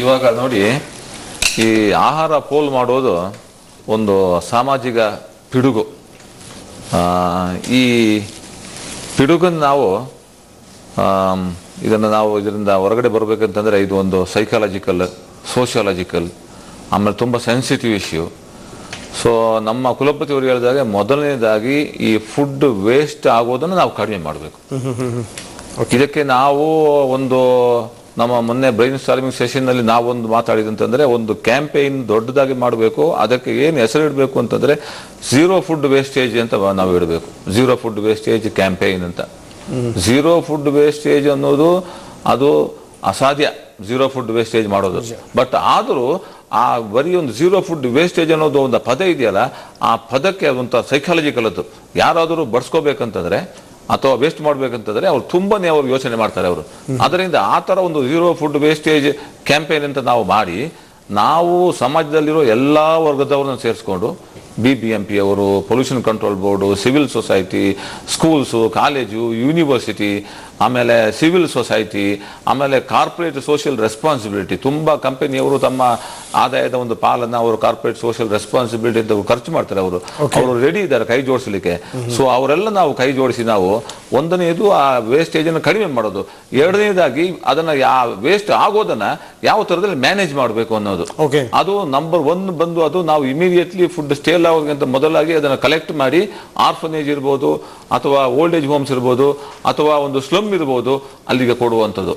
ಇವಾಗ ನೋಡಿ ಈ ಆಹಾರ ಪೋಲ್ ಮಾಡೋದು ಒಂದು ಸಾಮಾಜಿಕ ಪಿಡುಗು. ಈ ಪಿಡುಗನ್ನು ನಾವು ಇದನ್ನು ನಾವು ಇದರಿಂದ ಹೊರಗಡೆ ಬರಬೇಕಂತಂದರೆ ಇದು ಒಂದು ಸೈಕಾಲಜಿಕಲ್ ಸೋಷಿಯಾಲಜಿಕಲ್ ಆಮೇಲೆ ತುಂಬ ಸೆನ್ಸಿಟಿವ್ ಇಶ್ಯೂ ಸೊ ನಮ್ಮ ಕುಲಪತಿ ಅವರು ಹೇಳಿದಾಗ ಮೊದಲನೇದಾಗಿ ಈ ಫುಡ್ ವೇಸ್ಟ್ ಆಗೋದನ್ನು ನಾವು ಕಡಿಮೆ ಮಾಡಬೇಕು. ಇದಕ್ಕೆ ನಾವು ಒಂದು ನಮ್ಮ ಮೊನ್ನೆ ಬ್ರೈನ್ ಸ್ಟಾರ್ಮಿಂಗ್ ಸೆಷನ್ನಲ್ಲಿ ನಾವೊಂದು ಮಾತಾಡಿದಂತಂದ್ರೆ ಒಂದು ಕ್ಯಾಂಪೇನ್ ದೊಡ್ಡದಾಗಿ ಮಾಡಬೇಕು ಅದಕ್ಕೆ ಏನು ಹೆಸರಿಡಬೇಕು ಅಂತಂದ್ರೆ ಝೀರೋ ಫುಡ್ ವೇಸ್ಟೇಜ್ ಅಂತ ನಾವು ಇಡಬೇಕು. ಝೀರೋ ಫುಡ್ ವೇಸ್ಟೇಜ್ ಕ್ಯಾಂಪೇನ್ ಅಂತ. ಝೀರೋ ಫುಡ್ ವೇಸ್ಟೇಜ್ ಅನ್ನೋದು ಅದು ಅಸಾಧ್ಯ. ಝೀರೋ ಫುಡ್ ವೇಸ್ಟೇಜ್ ಮಾಡೋದು. ಬಟ್ ಆದರೂ ಆ ಬರೀ ಒಂದು ಝೀರೋ ಫುಡ್ ವೇಸ್ಟೇಜ್ ಅನ್ನೋದು ಒಂದು ಪದ ಇದೆಯಲ್ಲ ಆ ಪದಕ್ಕೆ ಒಂದು ಸೈಕಾಲಜಿಕಲ್ ಅದು ಯಾರಾದರೂ ಬಡ್ಸ್ಕೋಬೇಕಂತಂದ್ರೆ ಅಥವಾ ವೇಸ್ಟ್ ಮಾಡಬೇಕಂತಂದ್ರೆ ಅವ್ರು ತುಂಬಾನೇ ಅವ್ರು ಯೋಚನೆ ಮಾಡ್ತಾರೆ ಅವರು. ಅದರಿಂದ ಆ ತರ ಒಂದು ಝೀರೋ ಫುಡ್ ವೇಸ್ಟೇಜ್ ಕ್ಯಾಂಪೇನ್ ಅಂತ ನಾವು ಮಾಡಿ, ನಾವು ಸಮಾಜದಲ್ಲಿರೋ ಎಲ್ಲಾ ವರ್ಗದವ್ರನ್ನ ಸೇರಿಸ್ಕೊಂಡು ಬಿ ಬಿ ಎಂ ಪಿ ಅವರು pollution control board civil society schools college university ಆಮೇಲೆ ಸಿವಿಲ್ ಸೊಸೈಟಿ ಆಮೇಲೆ ಕಾರ್ಪೊರೇಟ್ ಸೋಷಿಯಲ್ ರೆಸ್ಪಾನ್ಸಿಬಿಲಿಟಿ. ತುಂಬ ಕಂಪನಿಯವರು ತಮ್ಮ ಆದಾಯದ ಒಂದು ಪಾಲನ್ನ ಅವರು ಕಾರ್ಪೊರೇಟ್ ಸೋಷಿಯಲ್ ರೆಸ್ಪಾನ್ಸಿಬಿಲಿಟಿ ಅಂತ ಖರ್ಚು ಮಾಡ್ತಾರೆ ಅವರು. ಅವರು ರೆಡಿ ಇದ್ದಾರೆ ಕೈ ಜೋಡಿಸಲಿಕ್ಕೆ. ಸೊ ಅವರೆಲ್ಲ ನಾವು ಕೈ ಜೋಡಿಸಿ ನಾವು ಒಂದನೇದು ಆ ವೇಸ್ಟೇಜ್ ಅನ್ನು ಕಡಿಮೆ ಮಾಡೋದು. ಎರಡನೇದಾಗಿ ಅದನ್ನ ಯಾ ವೇಸ್ಟ್ ಆಗೋದನ್ನ ಯಾವ ತರದಲ್ಲಿ ಮ್ಯಾನೇಜ್ ಮಾಡಬೇಕು ಅನ್ನೋದು. ಅದು ನಂಬರ್ ಒನ್ ಬಂದು ಅದು ನಾವು ಇಮಿಡಿಯೇಟ್ಲಿ ಫುಡ್ ಸ್ಟೇಲ್ ಆಗೋದಕ್ಕಿಂತ ಮೊದಲಾಗಿ ಅದನ್ನು ಕಲೆಕ್ಟ್ ಮಾಡಿ ಆರ್ಫನೇಜ್ ಇರ್ಬೋದು ಅಥವಾ ಓಲ್ಡ್ ಏಜ್ ಹೋಮ್ಸ್ ಇರ್ಬೋದು ಅಥವಾ ಒಂದು ಸ್ಲಮ್ ಇರ್ಬೋದು ಅಲ್ಲಿಗೆ ಕೊಡುವಂಥದ್ದು.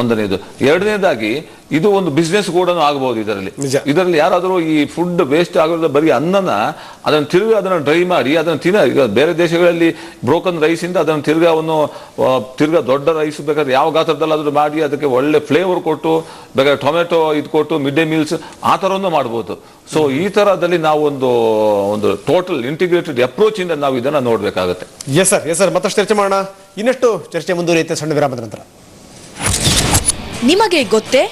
ಒಂದನೇದು ಎರಡನೇದಾಗಿ ಇದು ಒಂದು ಬಿಸ್ನೆಸ್ ಕೂಡ ಆಗಬಹುದು ಇದರಲ್ಲಿ. ಇದರಲ್ಲಿ ಯಾರಾದರೂ ಈ ಫುಡ್ ವೇಸ್ಟ್ ಆಗೋದ್ರ ಬರೀ ಅನ್ನನ ಅದನ್ನು ತಿರುಗಿ ಅದನ್ನು ಡ್ರೈ ಮಾಡಿ ಅದನ್ನು ತಿನ್ನ ಈಗ ಬೇರೆ ದೇಶಗಳಲ್ಲಿ ಬ್ರೋಕನ್ ರೈಸ್ ಇಂದ ಅದನ್ನು ತಿರ್ಗಾ ಒಂದು ತಿರ್ಗಾ ದೊಡ್ಡ ರೈಸ್ ಬೇಕಾದ್ರೆ ಯಾವ ಗಾತ್ರದಲ್ಲಾದ್ರೂ ಮಾಡಿ ಅದಕ್ಕೆ ಒಳ್ಳೆ ಫ್ಲೇವರ್ ಕೊಟ್ಟು ಬೇಕಾದ್ರೆ ಟೊಮೆಟೊ ಇದು ಕೊಟ್ಟು ಮಿಡ್ ಡೇ ಮೀಲ್ಸ್ ಆ ಥರವನ್ನು ಮಾಡ್ಬೋದು. ಸೊ ಈ ತರದಲ್ಲಿ ನಾವು ಒಂದು ಒಂದು ಟೋಟಲ್ ಇಂಟಿಗ್ರೇಟೆಡ್ ಅಪ್ರೋಚ್ ಇಂದ ನಾವು ಇದನ್ನ ನೋಡ್ಬೇಕಾಗತ್ತೆ. ಎಸ್ ಸರ್ ಎಸ್ ಸರ್ ಮತ್ತಷ್ಟು ಚರ್ಚೆ ಮಾಡೋಣ. ಇನ್ನಷ್ಟು ಚರ್ಚೆ ಮುಂದುವರಿಯುತ್ತೆ ಸಣ್ಣ ವಿರಾಮದ ನಂತರ. ನಿಮಗೆ ಗೊತ್ತೇ?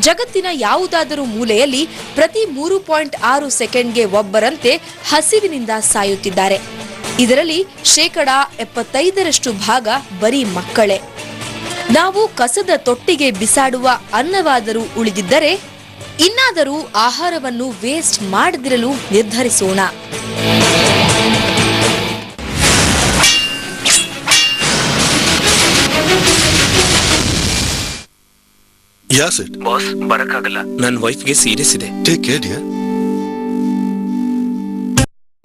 ಜಗತ್ತಿನ ಯಾವುದಾದರೂ ಮೂಲೆಯಲ್ಲಿ ಪ್ರತಿ ಮೂರು ಪಾಯಿಂಟ್ ಆರು ಸೆಕೆಂಡ್ಗೆ ಒಬ್ಬರಂತೆ ಹಸಿವಿನಿಂದ ಸಾಯುತ್ತಿದ್ದಾರೆ. ಇದರಲ್ಲಿ ಶೇಕಡ ಎಪ್ಪತ್ತೈದರಷ್ಟು ಭಾಗ ಬರೀ ಮಕ್ಕಳೇ. ನಾವು ಕಸದ ತೊಟ್ಟಿಗೆ ಬಿಸಾಡುವ ಅನ್ನವಾದರೂ ಉಳಿದಿದ್ದರೆ, ಇನ್ನಾದರೂ ಆಹಾರವನ್ನು ವೇಸ್ಟ್ ಮಾಡದಿರಲು ನಿರ್ಧರಿಸೋಣ. ಯಾಸ್ ಸರ್ ಬಾಸ್ ಬರಕ್ಕಾಗಲ್ಲ. ನನ್ನ ವೈಫ್ಗೆ ಸೀರಿಯಸ್ ಇದೆ. Take care dear